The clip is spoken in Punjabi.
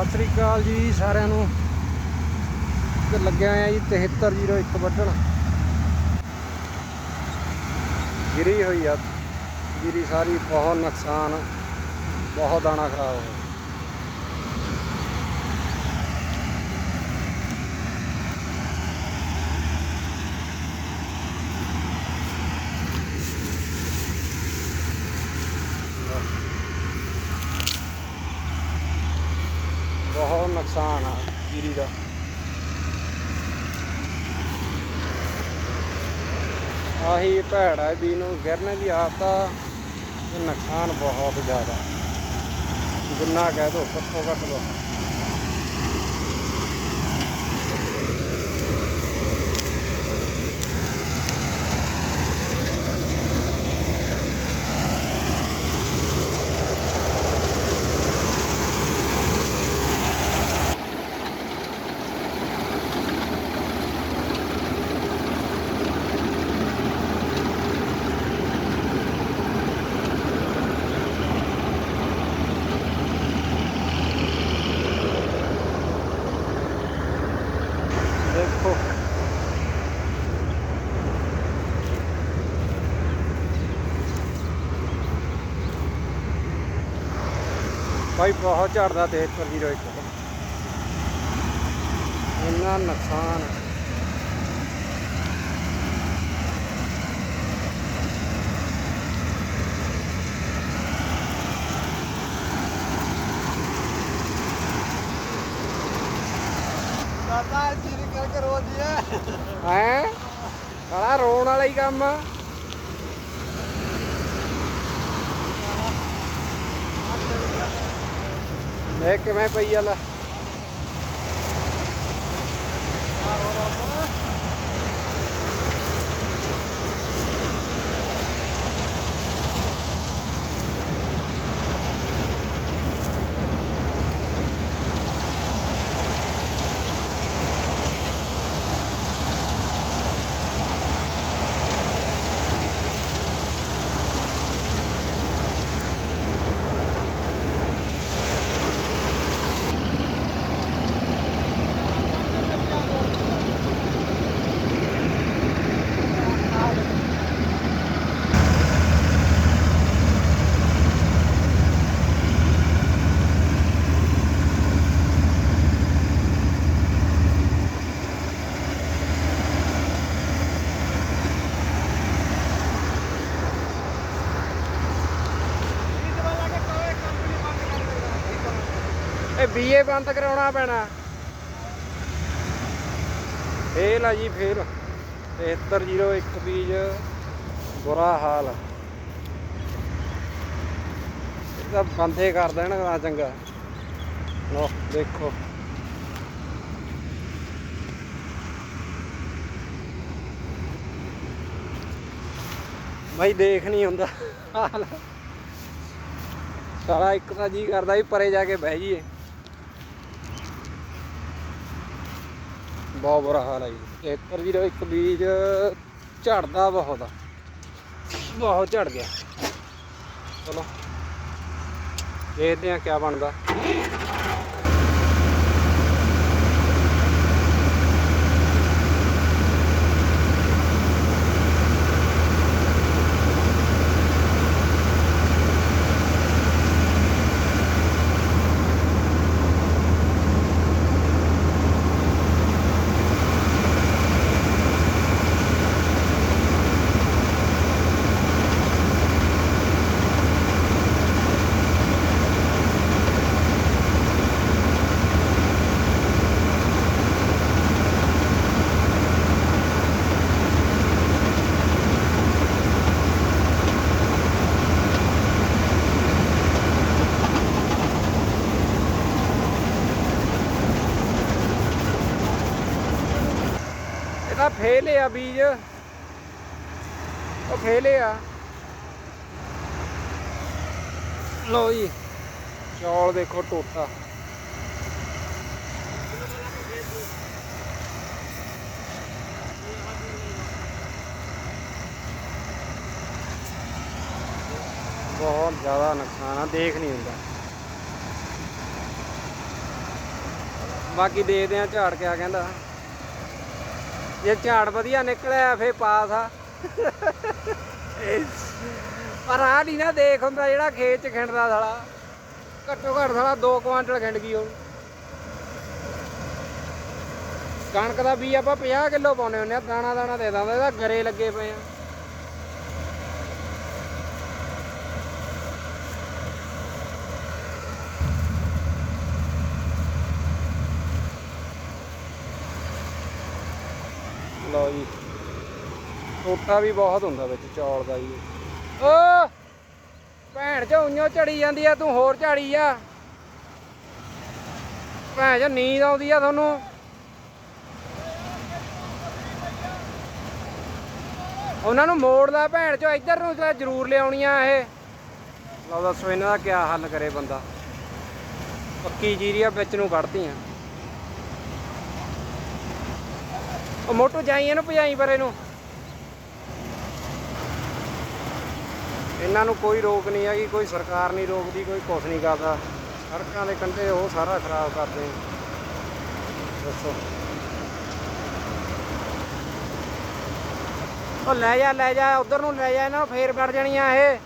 ਸਤਿ ਸ੍ਰੀ ਅਕਾਲ ਜੀ ਸਾਰਿਆਂ ਨੂੰ। ਤੇ ਲੱਗਿਆ ਆ ਜੀ 7301 ਵੱਢਣ। ਗਿਰੀ ਹੋਈ ਆ। ਗਿਰੀ ਸਾਰੀ, ਬਹੁਤ ਨੁਕਸਾਨ, ਬਹੁਤ ਦਾਣਾ ਖਰਾਬ ਹੋਇਆ ਗਿਆ ਬਹੁਤ ਨੁਕਸਾਨ ਆ, ਜੀਰੀ ਦਾ। ਆਹੀ ਭੈੜਾ ਹੈ ਵੀ ਨੂੰ ਗਿਰਨ ਦੀ ਆਦਤ ਆ ਨੁਕਸਾਨ ਬਹੁਤ ਜ਼ਿਆਦਾ। ਗੁੰਨਾ ਕਹਿ ਦੋ, ਘੱਟੋ ਘੱਟ ਦੋ ਦੇਖੋ ਭਾਈ ਬਹੁਤ ਝੜਦਾ ਤੇਜ਼ ਪਰ ਜ਼ੀਰੋ ਇੱਕ ਇੰਨਾ ਨੁਕਸਾਨ। ਦਾਦਾ ਚੀਰੀ ਹੈ। ਸਾਲਾ ਰੋਣ ਵਾਲਾ ਹੀ ਕੰਮ। ਆ ਦੇਖ ਕਿਵੇਂ ਪਈ ਆ ਲੈ? ਇਹ ਬੀਏ ਬੰਦ ਕਰਾਉਣਾ ਪੈਣਾ। ਫੇਲ ਆ ਜੀ, ਫੇਲ। 7301 ਬੀਜ, ਬੁਰਾ ਹਾਲ। ਆ। ਇਹ ਬੰਦੇ ਕਰ ਦੇਣ ਨਾ ਚੰਗਾ। ਲੋ ਦੇਖੋ। ਭਾਈ ਦੇਖ ਨਹੀਂ ਹੁੰਦਾ। ਹਾਲ ਸਾਰਾ ਇੱਕ ਤਾਂ ਜੀ ਕਰਦਾ ਵੀ ਪਰੇ ਜਾ ਕੇ ਬਹਿ ਜਾਈਏ। ਬਹੁਤ ਬੁਰਾ ਹਾਲ ਹੈ ਜੀ। 7301 ਬੀਜ ਝੜਦਾ ਬਹੁਤ ਬਹੁਤ ਝੜ ਗਿਆ। ਚਲੋ, ਦੇਖਦੇ ਆ ਕੀ ਬਣਦਾ। ਫੇਲ ਆ ਬੀਜ। ਉਹ ਫੇਲ ਆ। ਲੋ ਜੀ, ਚੌਲ ਦੇਖੋ ਟੋਟਾ। ਬਹੁਤ ਜ਼ਿਆਦਾ ਨੁਕਸਾਨ ਆ, ਦੇਖ ਨਹੀਂ ਹੁੰਦਾ। ਬਾਕੀ ਦੇਖਦੇ ਆ ਝਾੜ ਕਿਆ ਕਹਿੰਦਾ। ਜੇ ਝਾੜ ਵਧੀਆ ਨਿਕਲਿਆ ਫੇ ਪਾਸ ਆ। ਪਰ ਆ ਨਹੀਂ ਨਾ ਦੇਖ ਹੁੰਦਾ ਜਿਹੜਾ ਖੇਤ ਚ ਖਿੰਡਦਾ ਸਾਲਾ। ਘੱਟੋ ਘੱਟ ਸਾਲਾ 2 ਕੁਆਂਟਲ ਖਿੰਡ ਗਈ ਉਹ। ਕਣਕ ਦਾ ਵੀ ਆਪਾਂ 50 ਕਿਲੋ ਪਾਉਨੇ ਹੁੰਨੇ ਆ ਦਾਣਾ ਦਾਣਾ ਦੇ ਦਾਂਦਾ, ਇਹਦਾ ਗਰੇ ਲੱਗੇ ਪਏ ਆ। ਲਓ ਜੀ। ਟੋਟਾ ਵੀ ਬਹੁਤ ਹੁੰਦਾ ਵਿੱਚ, ਚੌਲ ਦਾ ਜੀ। ਓ! ਭੈਣ ਚ, ਉਈਓ ਝੜੀ ਜਾਂਦੀ ਆ, ਤੂੰ ਹੋਰ ਝਾੜੀ ਆ। ਭੈਣ ਚ, ਨੀਂਦ ਆਉਂਦੀ ਆ ਤੁਹਾਨੂੰ। ਉਹਨਾਂ ਨੂੰ ਮੋੜ ਲਾ ਭੈਣ ਚੋਂ, ਇੱਧਰ ਨੂੰ ਤਾਂ ਜ਼ਰੂਰ ਲਿਆਉਣੀਆਂ ਇਹ। ਲਓ ਦੱਸੋ, ਇਹਨਾਂ ਦਾ ਕੀ ਹੱਲ ਕਰੇ ਬੰਦਾ। ਪੱਕੀ ਜੀਰੀਆ ਵਿੱਚ ਨੂੰ ਕੱਢਤੀਆਂ। ਉਹ ਮੋਟੂ ਜਾਈ ਇਹਨੂੰ ਭਜਾਈ ਪਰੇ ਨੂੰ ਇਹਨਾਂ ਨੂੰ ਕੋਈ ਰੋਕ ਨਹੀਂ ਹੈਗੀ, ਕੋਈ ਸਰਕਾਰ ਨਹੀਂ ਰੋਕਦੀ, ਕੋਈ ਕੁਛ ਨਹੀਂ ਕਰਦਾ। ਸੜਕਾਂ ਦੇ ਕੰਢੇ ਉਹ ਸਾਰਾ ਖਰਾਬ ਕਰਦੇ ਦੱਸੋ। ਉਹ ਲੈ ਜਾ ਲੈ ਜਾ, ਉਧਰ ਨੂੰ ਲੈ ਜਾ, ਇਹਨਾਂ ਨੂੰ ਫੇਰ ਵੜ ਜਾਣੀਆਂ ਇਹ।